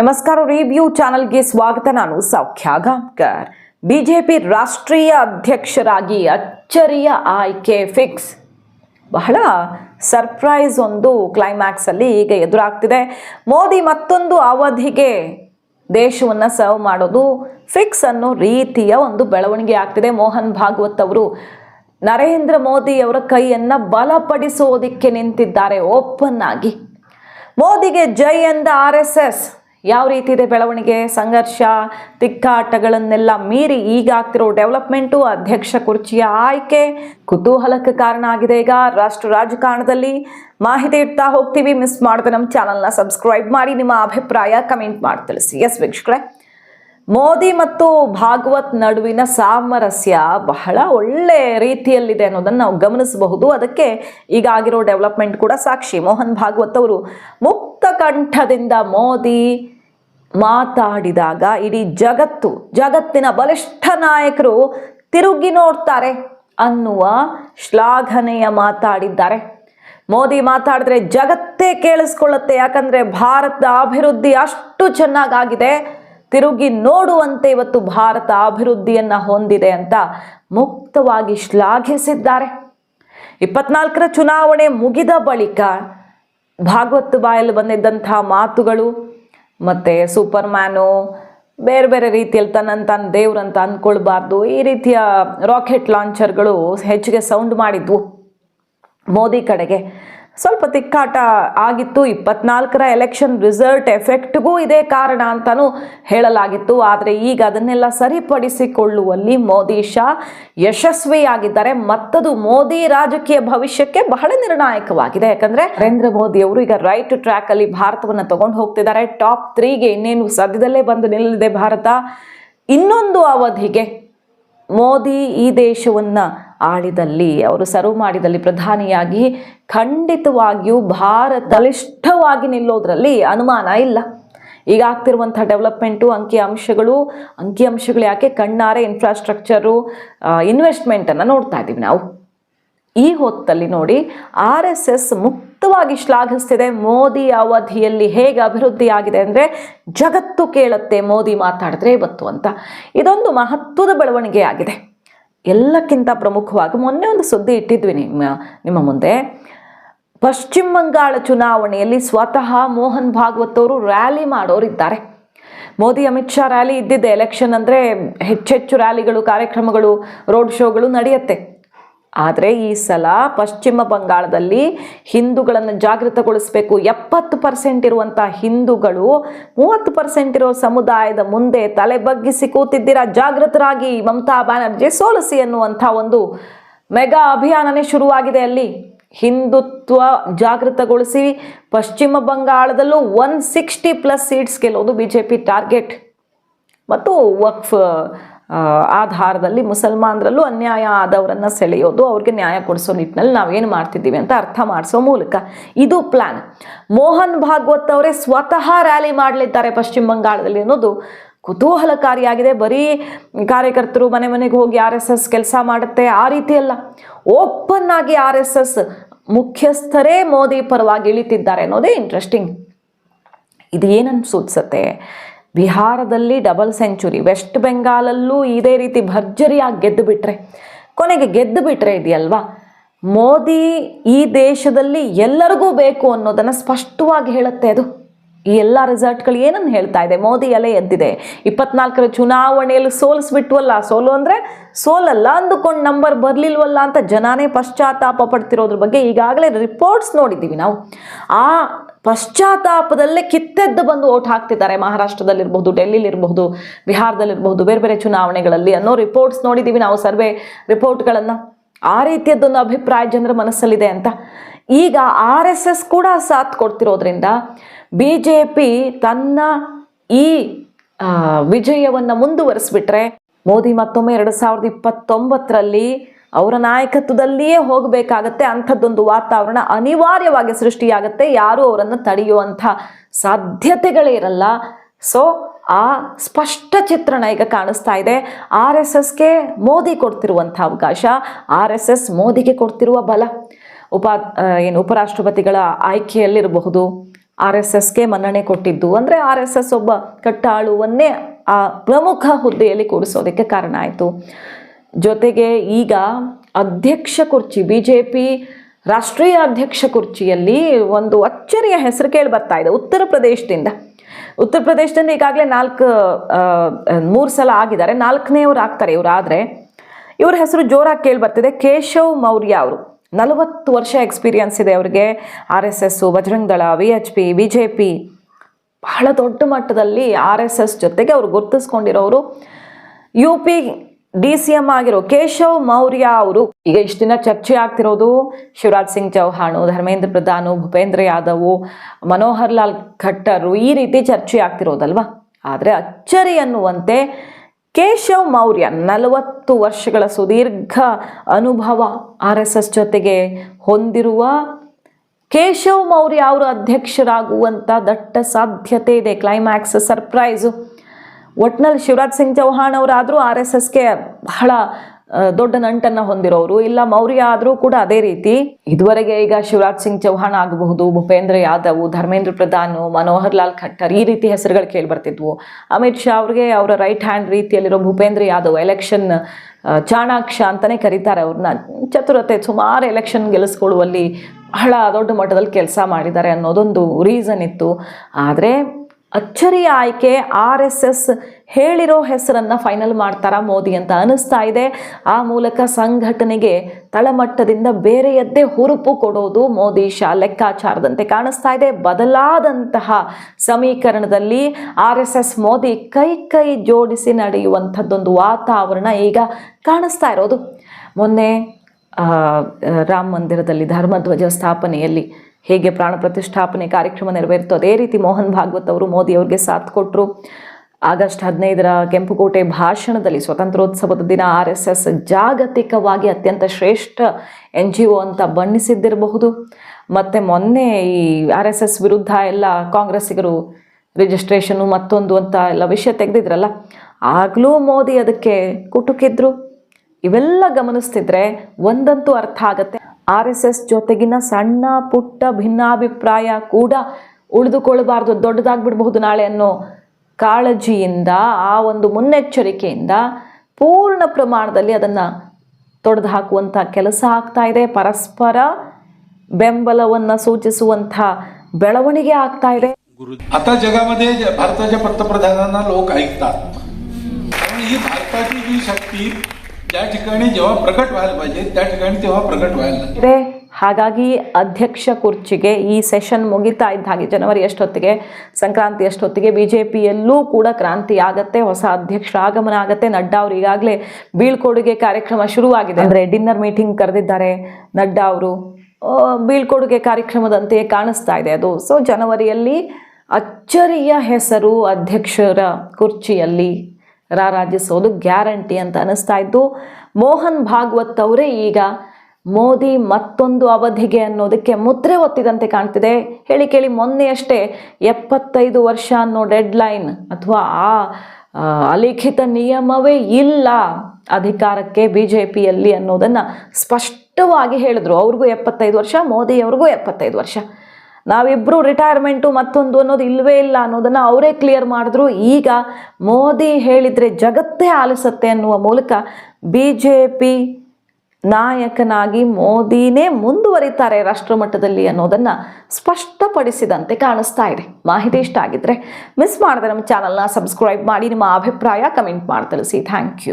ನಮಸ್ಕಾರ ರಿವ್ಯೂ ಚಾನಲ್ಗೆ ಸ್ವಾಗತ. ನಾನು ಸೌಖ್ಯ ಗಾಂವ್ಕರ್ ಬಿಜೆಪಿ ರಾಷ್ಟ್ರೀಯ ಅಧ್ಯಕ್ಷರಾಗಿ ಅಚ್ಚರಿಯ ಆಯ್ಕೆ ಫಿಕ್ಸ್. ಬಹಳ ಸರ್ಪ್ರೈಸ್ ಒಂದು ಕ್ಲೈಮ್ಯಾಕ್ಸ್ ಅಲ್ಲಿ ಈಗ ಎದುರಾಗ್ತಿದೆ. ಮೋದಿ ಮತ್ತೊಂದು ಅವಧಿಗೆ ದೇಶವನ್ನು ಸರ್ವ್ ಮಾಡೋದು ಫಿಕ್ಸ್ ಅನ್ನೋ ರೀತಿಯ ಒಂದು ಬೆಳವಣಿಗೆ ಆಗ್ತಿದೆ. ಮೋಹನ್ ಭಾಗವತ್ ಅವರು ನರೇಂದ್ರ ಮೋದಿ ಅವರ ಕೈಯನ್ನು ಬಲಪಡಿಸೋದಿಕ್ಕೆ ನಿಂತಿದ್ದಾರೆ ಓಪನ್ ಆಗಿ. ಮೋದಿಗೆ ಜೈ ಎಂದ ಆರ್ ಎಸ್ ಎಸ್. ಯಾವ ರೀತಿ ಇದೆ ಬೆಳವಣಿಗೆ? ಸಂಘರ್ಷ, ತಿಕ್ಕಾಟಗಳನ್ನೆಲ್ಲ ಮೀರಿ ಈಗ ಆಗ್ತಿರೋ ಡೆವಲಪ್ಮೆಂಟು, ಅಧ್ಯಕ್ಷ ಕುರ್ಚಿಯ ಆಯ್ಕೆ ಕುತೂಹಲಕ್ಕೆ ಕಾರಣ ಆಗಿದೆ. ಈಗ ರಾಷ್ಟ್ರ ರಾಜಕಾರಣದಲ್ಲಿ ಮಾಹಿತಿ ಇಡ್ತಾ ಹೋಗ್ತೀವಿ. ಮಿಸ್ ಮಾಡದೆ ನಮ್ಮ ಚಾನಲ್ನ ಸಬ್ಸ್ಕ್ರೈಬ್ ಮಾಡಿ, ನಿಮ್ಮ ಅಭಿಪ್ರಾಯ ಕಮೆಂಟ್ ಮಾಡಿ ತಿಳಿಸಿ. ಎಸ್ ವೀಕ್ಷಕರೇ, ಮೋದಿ ಮತ್ತು ಭಾಗವತ್ ನಡುವಿನ ಸಾಮರಸ್ಯ ಬಹಳ ಒಳ್ಳೆ ರೀತಿಯಲ್ಲಿದೆ ಅನ್ನೋದನ್ನು ನಾವು ಗಮನಿಸಬಹುದು. ಅದಕ್ಕೆ ಈಗ ಆಗಿರೋ ಡೆವಲಪ್ಮೆಂಟ್ ಕೂಡ ಸಾಕ್ಷಿ. ಮೋಹನ್ ಭಾಗವತ್ ಅವರು ಮುಕ್ತ ಕಂಠದಿಂದ ಮೋದಿ ಮಾತಾಡಿದಾಗ ಇಡೀ ಜಗತ್ತು, ಜಗತ್ತಿನ ಬಲಿಷ್ಠ ನಾಯಕರು ತಿರುಗಿ ನೋಡ್ತಾರೆ ಅನ್ನುವ ಶ್ಲಾಘನೆಯ ಮಾತಾಡಿದ್ದಾರೆ. ಮೋದಿ ಮಾತಾಡಿದ್ರೆ ಜಗತ್ತೇ ಕೇಳಿಸ್ಕೊಳ್ಳುತ್ತೆ, ಯಾಕಂದ್ರೆ ಭಾರತದ ಅಭಿವೃದ್ಧಿ ಅಷ್ಟು ಚೆನ್ನಾಗಾಗಿದೆ. ತಿರುಗಿ ನೋಡುವಂತೆ ಇವತ್ತು ಭಾರತ ಅಭಿವೃದ್ಧಿಯನ್ನ ಹೊಂದಿದೆ ಅಂತ ಮುಕ್ತವಾಗಿ ಶ್ಲಾಘಿಸಿದ್ದಾರೆ. ಇಪ್ಪತ್ನಾಲ್ಕರ ಚುನಾವಣೆ ಮುಗಿದ ಬಳಿಕ ಭಾಗವತ್ ಬಾಯಲ್ಲಿ ಬಂದಿದ್ದಂತಹ ಮಾತುಗಳು ಮತ್ತು ಸೂಪರ್ ಮ್ಯಾನು ಬೇರೆ ಬೇರೆ ರೀತಿಯಲ್ಲಿ ತನ್ನನ್ನು ತಾನು ದೇವ್ರಂತ ಅಂದ್ಕೊಳ್ಬಾರ್ದು ಈ ರೀತಿಯ ರಾಕೆಟ್ ಲಾಂಚರ್ಗಳು ಹೆಚ್ಚಿಗೆ ಸೌಂಡ್ ಮಾಡಿದ್ವು. ಮೋದಿ ಕಡೆಗೆ. ಸ್ವಲ್ಪ ತಿಕ್ಕಾಟ ಆಗಿತ್ತು. ಇಪ್ಪತ್ನಾಲ್ಕರ ಎಲೆಕ್ಷನ್ ರಿಸಲ್ಟ್ ಎಫೆಕ್ಟ್ಗೂ ಇದೇ ಕಾರಣ ಅಂತಲೂ ಹೇಳಲಾಗಿತ್ತು. ಆದರೆ ಈಗ ಅದನ್ನೆಲ್ಲ ಸರಿಪಡಿಸಿಕೊಳ್ಳುವಲ್ಲಿ ಮೋದಿ ಶಾ ಯಶಸ್ವಿಯಾಗಿದ್ದಾರೆ. ಮತ್ತದು ಮೋದಿ ರಾಜಕೀಯ ಭವಿಷ್ಯಕ್ಕೆ ಬಹಳ ನಿರ್ಣಾಯಕವಾಗಿದೆ. ಯಾಕಂದ್ರೆ ನರೇಂದ್ರ ಮೋದಿ ಅವರು ಈಗ ರೈಟ್ ಟ್ರ್ಯಾಕ್ ಅಲ್ಲಿ ಭಾರತವನ್ನು ತಗೊಂಡು ಹೋಗ್ತಿದ್ದಾರೆ. ಟಾಪ್ ತ್ರೀಗೆ ಇನ್ನೇನು ಸದ್ಯದಲ್ಲೇ ಬಂದು ನಿಲ್ಲಿದೆ ಭಾರತ. ಇನ್ನೊಂದು ಅವಧಿಗೆ ಮೋದಿ ಈ ದೇಶವನ್ನು ಆಳಿದಲ್ಲಿ, ಅವರು ಸರ್ವ್ ಮಾಡಿದಲ್ಲಿ ಪ್ರಧಾನಿಯಾಗಿ ಖಂಡಿತವಾಗಿಯೂ ಭಾರತ ಬಲಿಷ್ಠವಾಗಿ ನಿಲ್ಲೋದ್ರಲ್ಲಿ ಅನುಮಾನ ಇಲ್ಲ. ಈಗ ಆಗ್ತಿರುವಂಥ ಡೆವಲಪ್ಮೆಂಟು ಅಂಕಿಅಂಶಗಳು ಅಂಕಿಅಂಶಗಳು ಯಾಕೆ ಕಣ್ಣಾರೆ ಇನ್ಫ್ರಾಸ್ಟ್ರಕ್ಚರು ಇನ್ವೆಸ್ಟ್ಮೆಂಟನ್ನು ನೋಡ್ತಾ ಇದ್ದೀವಿ ನಾವು. ಈ ಹೊತ್ತಲ್ಲಿ ನೋಡಿ ಆರ್ ಎಸ್ ಎಸ್ ಮುಕ್ತವಾಗಿ ಶ್ಲಾಘಿಸ್ತಿದೆ. ಮೋದಿ ಅವಧಿಯಲ್ಲಿ ಹೇಗೆ ಅಭಿವೃದ್ಧಿ ಆಗಿದೆ ಅಂದರೆ ಜಗತ್ತು ಕೇಳುತ್ತೆ, ಮೋದಿ ಮಾತಾಡಿದ್ರೆ ಇವತ್ತು ಅಂತ. ಇದೊಂದು ಮಹತ್ವದ ಬೆಳವಣಿಗೆ ಆಗಿದೆ. ಎಲ್ಲಕ್ಕಿಂತ ಪ್ರಮುಖವಾಗಿ ಮೊನ್ನೆ ಒಂದು ಸುದ್ದಿ ಇಟ್ಟಿದ್ವಿ ನಿಮ್ಮ ನಿಮ್ಮ ಮುಂದೆ. ಪಶ್ಚಿಮ ಬಂಗಾಳ ಚುನಾವಣೆಯಲ್ಲಿ ಸ್ವತಃ ಮೋಹನ್ ಭಾಗವತ್ ಅವರು ರ್ಯಾಲಿ ಮಾಡೋರಿದ್ದಾರೆ. ಮೋದಿ, ಅಮಿತ್ ಶಾ ರ್ಯಾಲಿ ಇದ್ದಿದ್ದೆ ಎಲೆಕ್ಷನ್ ಅಂದರೆ ಹೆಚ್ಚೆಚ್ಚು ರ್ಯಾಲಿಗಳು, ಕಾರ್ಯಕ್ರಮಗಳು, ರೋಡ್ ಶೋಗಳು ನಡೆಯುತ್ತೆ. ಆದರೆ ಈ ಸಲ ಪಶ್ಚಿಮ ಬಂಗಾಳದಲ್ಲಿ ಹಿಂದೂಗಳನ್ನು ಜಾಗೃತಗೊಳಿಸಬೇಕು. ಎಪ್ಪತ್ತು ಪರ್ಸೆಂಟ್ ಇರುವಂಥ ಹಿಂದೂಗಳು ಮೂವತ್ತು ಪರ್ಸೆಂಟ್ ಇರೋ ಸಮುದಾಯದ ಮುಂದೆ ತಲೆ ಬಗ್ಗಿಸಿ ಕೂತಿದ್ದೀರಾ? ಜಾಗೃತರಾಗಿ ಮಮತಾ ಬ್ಯಾನರ್ಜಿ ಸೋಲಿಸಿ ಅನ್ನುವಂಥ ಒಂದು ಮೆಗಾ ಅಭಿಯಾನನೇ ಶುರುವಾಗಿದೆ ಅಲ್ಲಿ. ಹಿಂದುತ್ವ ಜಾಗೃತಗೊಳಿಸಿ ಪಶ್ಚಿಮ ಬಂಗಾಳದಲ್ಲೂ ಒನ್ ಸಿಕ್ಸ್ಟಿ ಪ್ಲಸ್ ಸೀಟ್ಸ್ ಗೆಲ್ಲೋದು ಬಿ ಜೆ ಪಿ ಟಾರ್ಗೆಟ್. ಮತ್ತು ವಕ್ಫ್ ಆಧಾರದಲ್ಲಿ ಮುಸಲ್ಮಾನರಲ್ಲೂ ಅನ್ಯಾಯ ಆದವರನ್ನು ಸೆಳೆಯೋದು, ಅವ್ರಿಗೆ ನ್ಯಾಯ ಕೊಡಿಸೋ ನಿಟ್ಟಿನಲ್ಲಿ ನಾವೇನು ಮಾಡ್ತಿದ್ದೀವಿ ಅಂತ ಅರ್ಥ ಮಾಡಿಸೋ ಮೂಲಕ ಇದು ಪ್ಲಾನ್ ಮೋಹನ್ ಭಾಗವತ್ ಅವರೇ ಸ್ವತಃ ರ್ಯಾಲಿ ಮಾಡಲಿದ್ದಾರೆ ಪಶ್ಚಿಮ ಬಂಗಾಳದಲ್ಲಿ ಅನ್ನೋದು ಕುತೂಹಲಕಾರಿಯಾಗಿದೆ. ಬರೀ ಕಾರ್ಯಕರ್ತರು ಮನೆ ಮನೆಗೆ ಹೋಗಿ ಆರ್ ಎಸ್ ಎಸ್ ಕೆಲಸ ಮಾಡುತ್ತೆ, ಆ ರೀತಿ ಅಲ್ಲ. ಓಪನ್ ಆಗಿ ಆರ್ ಎಸ್ ಎಸ್ ಮುಖ್ಯಸ್ಥರೇ ಮೋದಿ ಪರವಾಗಿ ಇಳಿತಿದ್ದಾರೆ ಅನ್ನೋದೇ ಇಂಟ್ರೆಸ್ಟಿಂಗ್ ಇದು ಏನನ್ನು ಸೂಚಿಸುತ್ತೆ? ಬಿಹಾರದಲ್ಲಿ ಡಬಲ್ ಸೆಂಚುರಿ ವೆಸ್ಟ್ ಬೆಂಗಾಲಲ್ಲೂ ಇದೇ ರೀತಿ ಭರ್ಜರಿಯಾಗಿ ಗೆದ್ದು ಬಿಟ್ರೆ, ಕೊನೆಗೆ ಗೆದ್ದು ಬಿಟ್ರೆ ಇದೆಯಲ್ವಾ? ಮೋದಿ ಈ ದೇಶದಲ್ಲಿ ಎಲ್ಲರಿಗೂ ಬೇಕು ಅನ್ನೋದನ್ನು ಸ್ಪಷ್ಟವಾಗಿ ಹೇಳುತ್ತೆ ಅದು. ಈ ಎಲ್ಲ ರಿಸಲ್ಟ್ಗಳು ಏನನ್ನು ಹೇಳ್ತಾ ಇದೆ? ಮೋದಿ ಅಲೆ ಎದ್ದಿದೆ. ಇಪ್ಪತ್ನಾಲ್ಕರ ಚುನಾವಣೆಯಲ್ಲಿ ಸೋಲಿಸ್ಬಿಟ್ವಲ್ಲ? ಸೋಲು ಅಂದರೆ ಸೋಲಲ್ಲ ಅಂದುಕೊಂಡು ನಂಬರ್ ಬರಲಿಲ್ವಲ್ಲ ಅಂತ ಜನಾನೇ ಪಶ್ಚಾತ್ತಾಪ ಪಡ್ತಿರೋದ್ರ ಬಗ್ಗೆ ಈಗಾಗಲೇ ರಿಪೋರ್ಟ್ಸ್ ನೋಡಿದ್ದೀವಿ ನಾವು. ಆ ಪಶ್ಚಾತ್ತಾಪದಲ್ಲೇ ಕಿತ್ತೆದ್ದು ಬಂದು ಓಟ್ ಹಾಕ್ತಿದ್ದಾರೆ. ಮಹಾರಾಷ್ಟ್ರದಲ್ಲಿರ್ಬಹುದು, ಡೆಲ್ಲಿಲಿರಬಹುದು, ಬಿಹಾರದಲ್ಲಿರಬಹುದು, ಬೇರೆ ಬೇರೆ ಚುನಾವಣೆಗಳಲ್ಲಿ ಅನ್ನೋ ರಿಪೋರ್ಟ್ಸ್ ನೋಡಿದ್ದೀವಿ ನಾವು, ಸರ್ವೆ ರಿಪೋರ್ಟ್ಗಳನ್ನು ಆ ರೀತಿಯದ್ದೊಂದು ಅಭಿಪ್ರಾಯ ಜನರ ಮನಸ್ಸಲ್ಲಿದೆ ಅಂತ. ಈಗ ಆರ್ ಎಸ್ ಕೂಡ ಸಾಥ್ ಕೊಡ್ತಿರೋದ್ರಿಂದ ಬಿ ಜೆ ಪಿ ತನ್ನ ಈ ವಿಜಯವನ್ನು ಮುಂದುವರಿಸ್ಬಿಟ್ರೆ ಮೋದಿ ಮತ್ತೊಮ್ಮೆ ಎರಡು ಸಾವಿರದ ಇಪ್ಪತ್ತೊಂಬತ್ತರಲ್ಲಿ ಅವರ ನಾಯಕತ್ವದಲ್ಲಿಯೇ ಹೋಗಬೇಕಾಗತ್ತೆ. ಅಂಥದ್ದೊಂದು ವಾತಾವರಣ ಅನಿವಾರ್ಯವಾಗಿ ಸೃಷ್ಟಿಯಾಗತ್ತೆ. ಯಾರೂ ಅವರನ್ನು ತಡೆಯುವಂಥ ಸಾಧ್ಯತೆಗಳೇ ಇರಲ್ಲ. ಸೊ ಆ ಸ್ಪಷ್ಟ ಚಿತ್ರಣ ಈಗ ಕಾಣಿಸ್ತಾ ಇದೆ. ಆರ್ ಎಸ್ ಎಸ್ಗೆ ಮೋದಿ ಕೊಡ್ತಿರುವಂಥ ಅವಕಾಶ, ಆರ್ ಎಸ್ ಎಸ್ ಮೋದಿಗೆ ಕೊಡ್ತಿರುವ ಬಲ. ಉಪ ಏನು ಉಪರಾಷ್ಟ್ರಪತಿಗಳ ಆಯ್ಕೆಯಲ್ಲಿರಬಹುದು. ಆರ್ ಎಸ್ ಎಸ್ಗೆ ಮನ್ನಣೆ ಕೊಟ್ಟಿದ್ದು. ಅಂದರೆ ಆರ್ ಎಸ್ ಎಸ್ ಒಬ್ಬ ಕಟ್ಟಾಳುವನ್ನೇ ಆ ಪ್ರಮುಖ ಹುದ್ದೆಯಲ್ಲಿ ಕೂರಿಸೋದಕ್ಕೆ ಕಾರಣ ಆಯಿತು. ಜೊತೆಗೆ ಈಗ ಅಧ್ಯಕ್ಷ ಕುರ್ಚಿ ಬಿ ಜೆ ಪಿ ರಾಷ್ಟ್ರೀಯ ಅಧ್ಯಕ್ಷ ಕುರ್ಚಿಯಲ್ಲಿ ಒಂದು ಅಚ್ಚರಿಯ ಹೆಸರು ಕೇಳಿ ಬರ್ತಾ ಇದೆ, ಉತ್ತರ ಪ್ರದೇಶದಿಂದ. ಉತ್ತರ ಪ್ರದೇಶದಿಂದ ಈಗಾಗಲೇ ನಾಲ್ಕು ಮೂರು ಸಲ ಆಗಿದ್ದಾರೆ ನಾಲ್ಕನೇವ್ರು ಆಗ್ತಾರೆ ಇವರಾದರೆ ಇವರ ಇವ್ರ ಹೆಸರು ಜೋರಾಗಿ ಕೇಳಿ ಬರ್ತಿದೆ, ಕೇಶವ್ ಮೌರ್ಯ ಅವರು. ನಲವತ್ತು ವರ್ಷ ಎಕ್ಸ್ಪೀರಿಯನ್ಸ್ ಇದೆ ಅವರಿಗೆ. R S S Bajrang Dal V H P B J P ಬಹಳ ದೊಡ್ಡ ಮಟ್ಟದಲ್ಲಿ ಆರ್ ಎಸ್ ಎಸ್ ಜೊತೆಗೆ ಅವರು ಗುರುತಿಸ್ಕೊಂಡಿರೋರು. U P D C M ಆಗಿರೋ ಕೇಶವ್ ಮೌರ್ಯ ಅವರು. ಈಗ ಇಷ್ಟು ದಿನ ಚರ್ಚೆ ಆಗ್ತಿರೋದು ಶಿವರಾಜ್ ಸಿಂಗ್ ಚೌಹಾಣ್, ಧರ್ಮೇಂದ್ರ ಪ್ರಧಾನ್, ಭೂಪೇಂದ್ರ ಯಾದವ್ ಮನೋಹರ್ ಲಾಲ್ ಖಟ್ಟರು ಈ ರೀತಿ ಚರ್ಚೆ ಆಗ್ತಿರೋದಲ್ವಾ? ಆದರೆ ಅಚ್ಚರಿ ಅನ್ನುವಂತೆ ಕೇಶವ್ ಮೌರ್ಯ ನಲವತ್ತು ವರ್ಷಗಳ ಸುದೀರ್ಘ ಅನುಭವ ಆರ್ ಎಸ್ ಎಸ್ ಜೊತೆಗೆ ಹೊಂದಿರುವ ಕೇಶವ್ ಮೌರ್ಯ ಅವರು ಅಧ್ಯಕ್ಷರಾಗುವಂಥ ದಟ್ಟ ಸಾಧ್ಯತೆ ಇದೆ ಕ್ಲೈಮ್ಯಾಕ್ಸ್ ಸರ್ಪ್ರೈಸು ಒಟ್ನಲ್ಲಿ ಶಿವರಾಜ್ ಸಿಂಗ್ ಚೌಹಾಣ್ ಅವರಾದರೂ ಆರ್ ಎಸ್ ಎಸ್ಗೆ ಬಹಳ ದೊಡ್ಡ ನಂಟನ್ನು ಹೊಂದಿರೋರು. ಇಲ್ಲ, ಮೌರ್ಯ ಆದರೂ ಕೂಡ ಅದೇ ರೀತಿ ಇದುವರೆಗೆ ಈಗ ಶಿವರಾಜ್ ಸಿಂಗ್ ಚೌಹಾಣ್ ಆಗಬಹುದು, ಭೂಪೇಂದ್ರ ಯಾದವ್, ಧರ್ಮೇಂದ್ರ ಪ್ರಧಾನ್, ಮನೋಹರ್ ಲಾಲ್ ಖಟ್ಟರ್ ಈ ರೀತಿ ಹೆಸರುಗಳು ಕೇಳಿ ಬರ್ತಿದ್ವು ಅಮಿತ್ ಶಾ ಅವ್ರಿಗೆ ಅವರ ರೈಟ್ ಹ್ಯಾಂಡ್ ರೀತಿಯಲ್ಲಿರೋ ಭೂಪೇಂದ್ರ ಯಾದವ್ ಎಲೆಕ್ಷನ್ ಚಾಣಾಕ್ಷ ಅಂತಾನೆ ಕರೀತಾರೆ ಅವ್ರನ್ನ ಚತುರತೆ ಸುಮಾರು ಎಲೆಕ್ಷನ್ ಗೆಲ್ಲಿಸ್ಕೊಳ್ಳುವಲ್ಲಿ ಬಹಳ ದೊಡ್ಡ ಮಟ್ಟದಲ್ಲಿ ಕೆಲಸ ಮಾಡಿದ್ದಾರೆ ಅನ್ನೋದೊಂದು ರೀಸನ್ ಇತ್ತು. ಆದರೆ ಅಚ್ಚರಿಯ ಆಯ್ಕೆ, ಆರ್ ಎಸ್ ಎಸ್ ಹೇಳಿರೋ ಹೆಸರನ್ನು ಫೈನಲ್ ಮಾಡ್ತಾರಾ ಮೋದಿ ಅಂತ ಅನಿಸ್ತಾ ಇದೆ. ಆ ಮೂಲಕ ಸಂಘಟನೆಗೆ ತಳಮಟ್ಟದಿಂದ ಬೇರೆಯದ್ದೇ ಹುರುಪು ಕೊಡೋದು ಮೋದಿ ಶಾ ಲೆಕ್ಕಾಚಾರದಂತೆ ಕಾಣಿಸ್ತಾ ಇದೆ. ಬದಲಾದಂತಹ ಸಮೀಕರಣದಲ್ಲಿ ಆರ್ ಎಸ್ ಎಸ್ ಮೋದಿ ಕೈ ಕೈ ಜೋಡಿಸಿ ನಡೆಯುವಂಥದ್ದೊಂದು ವಾತಾವರಣ ಈಗ ಕಾಣಿಸ್ತಾ ಇರೋದು. ಮೊನ್ನೆ ರಾಮ ಮಂದಿರದಲ್ಲಿ ಧರ್ಮಧ್ವಜ ಸ್ಥಾಪನೆಯಲ್ಲಿ ಹೇಗೆ ಪ್ರಾಣ ಪ್ರತಿಷ್ಠಾಪನೆ ಕಾರ್ಯಕ್ರಮ ನೆರವೇರಿತು ಅದೇ ರೀತಿ ಮೋಹನ್ ಭಾಗವತ್ ಅವರು ಮೋದಿ ಅವ್ರಿಗೆ ಸಾಥ್ ಕೊಟ್ಟರು ಆಗಸ್ಟ್ ಹದಿನೈದರ ಕೆಂಪುಕೋಟೆ ಭಾಷಣದಲ್ಲಿ ಸ್ವತಂತ್ರೋತ್ಸವದ ದಿನ ಆರ್ ಎಸ್ ಎಸ್ ಜಾಗತಿಕವಾಗಿ ಅತ್ಯಂತ ಶ್ರೇಷ್ಠ ಎನ್ ಜಿ ಒ ಅಂತ ಬಣ್ಣಿಸಿದ್ದಿರಬಹುದು. ಮತ್ತು ಮೊನ್ನೆ ಈ ಆರ್ ಎಸ್ ಎಸ್ ವಿರುದ್ಧ ಎಲ್ಲ ಕಾಂಗ್ರೆಸ್ಸಿಗರು ರಿಜಿಸ್ಟ್ರೇಷನು ಮತ್ತೊಂದು ಅಂತ ಎಲ್ಲ ವಿಷಯ ತೆಗೆದಿದ್ರಲ್ಲ, ಆಗಲೂ ಮೋದಿ ಅದಕ್ಕೆ ಕುಟುಕಿದ್ರು. ಇವೆಲ್ಲ ಗಮನಿಸ್ತಿದ್ರೆ ಒಂದಂತೂ ಅರ್ಥ ಆಗತ್ತೆ. ಆರ್ ಎಸ್ ಎಸ್ ಜೊತೆಗಿನ ಸಣ್ಣ ಪುಟ್ಟ ಭಿನ್ನಾಭಿಪ್ರಾಯ ಕೂಡ ಉಳಿದುಕೊಳ್ಳಬಾರ್ದು ದೊಡ್ಡದಾಗ್ಬಿಡ್ಬಹುದು ನಾಳೆ ಅನ್ನೋ ಕಾಳಜಿಯಿಂದ ಆ ಒಂದು ಮುನ್ನೆಚ್ಚರಿಕೆಯಿಂದ ಪೂರ್ಣ ಪ್ರಮಾಣದಲ್ಲಿ ಅದನ್ನು ತೊಡೆದು ಹಾಕುವಂಥ ಕೆಲಸ ಆಗ್ತಾ ಇದೆ ಪರಸ್ಪರ ಬೆಂಬಲವನ್ನು ಸೂಚಿಸುವಂಥ ಬೆಳವಣಿಗೆ ಆಗ್ತಾ ಇದೆ आता जगामध्ये जे- भारताच्या पंतप्रधानांना लोक ऐकतात कारण ही भारताची जी शक्ती ज्या ठिकाणी जेव्हा प्रकट व्हायला पाहिजे त्या ठिकाणी तेव्हा प्रकट व्हायला लागते ಇದೆ ಹಾಗಾಗಿ ಅಧ್ಯಕ್ಷ ಕುರ್ಚಿಗೆ ಈ ಸೆಷನ್ ಮುಗಿತಾ ಇದ್ದ ಹಾಗೆ ಜನವರಿ ಎಷ್ಟೊತ್ತಿಗೆ ಸಂಕ್ರಾಂತಿ ಎಷ್ಟೊತ್ತಿಗೆ ಬಿ ಜೆ ಪಿಯಲ್ಲೂ ಕೂಡ ಕ್ರಾಂತಿ ಆಗತ್ತೆ ಹೊಸ ಅಧ್ಯಕ್ಷರ ಆಗಮನ ಆಗತ್ತೆ ನಡ್ಡಾ ಅವರು ಈಗಾಗಲೇ ಬೀಳ್ಕೊಡುಗೆ ಕಾರ್ಯಕ್ರಮ ಶುರುವಾಗಿದೆ ಅಂದರೆ ಡಿನ್ನರ್ ಮೀಟಿಂಗ್ ಕರೆದಿದ್ದಾರೆ ನಡ್ಡಾ ಅವರು ಆ, ಬೀಳ್ಕೊಡುಗೆ ಕಾರ್ಯಕ್ರಮದಂತೆಯೇ ಕಾಣಿಸ್ತಾ ಇದೆ ಅದು ಸೊ ಜನವರಿಯಲ್ಲಿ ಅಚ್ಚರಿಯ ಹೆಸರು ಅಧ್ಯಕ್ಷರ ಕುರ್ಚಿಯಲ್ಲಿ ರಾರಾಜಿಸೋದು ಗ್ಯಾರಂಟಿ ಅಂತ ಅನಿಸ್ತಾ ಇದ್ದು ಮೋಹನ್ ಭಾಗವತ್ ಅವರೇ ಈಗ ಮೋದಿ ಮತ್ತೊಂದು ಅವಧಿಗೆ ಅನ್ನೋದಕ್ಕೆ ಮುದ್ರೆ ಒತ್ತಿದಂತೆ ಕಾಣ್ತಿದೆ. ಹೇಳಿ ಕೇಳಿ ಮೊನ್ನೆಯಷ್ಟೇ ಎಪ್ಪತ್ತೈದು ವರ್ಷ ಅನ್ನೋ ಡೆಡ್ ಲೈನ್ ಅಥವಾ ಆ, ಅಲಿಖಿತ ನಿಯಮವೇ ಇಲ್ಲ ಅಧಿಕಾರಕ್ಕೆ ಬಿ ಜೆ ಪಿಯಲ್ಲಿ ಅನ್ನೋದನ್ನು ಸ್ಪಷ್ಟವಾಗಿ ಹೇಳಿದ್ರು. ಅವ್ರಿಗೂ ಎಪ್ಪತ್ತೈದು ವರ್ಷ ಮೋದಿಯವ್ರಿಗೂ ಎಪ್ಪತ್ತೈದು ವರ್ಷ. ನಾವಿಬ್ಬರು ರಿಟೈರ್ಮೆಂಟು ಮತ್ತೊಂದು ಅನ್ನೋದು ಇಲ್ಲವೇ ಇಲ್ಲ ಅನ್ನೋದನ್ನು ಅವರೇ ಕ್ಲಿಯರ್ ಮಾಡಿದ್ರು. ಈಗ ಮೋದಿ ಹೇಳಿದರೆ ಜಗತ್ತೇ ಆಲಿಸುತ್ತೆ ಅನ್ನುವ ಮೂಲಕ ಬಿ ಜೆ ನಾಯಕನಾಗಿ ಮೋದಿನೇ ಮುಂದುವರಿತಾರೆ ರಾಷ್ಟ್ರಮಟ್ಟದಲ್ಲಿ ಅನ್ನೋದನ್ನು ಸ್ಪಷ್ಟಪಡಿಸಿದಂತೆ ಕಾಣಿಸ್ತಾ ಇದೆ. ಮಾಹಿತಿ ಇಷ್ಟ ಆಗಿದ್ರೆ ಮಿಸ್ ಮಾಡಿದ್ರೆ ನಮ್ಮ ಚಾನಲ್ನ ಸಬ್ಸ್ಕ್ರೈಬ್ ಮಾಡಿ, ನಿಮ್ಮ ಅಭಿಪ್ರಾಯ ಕಮೆಂಟ್ ಮಾಡಿ ತಿಳಿಸಿ. Thank you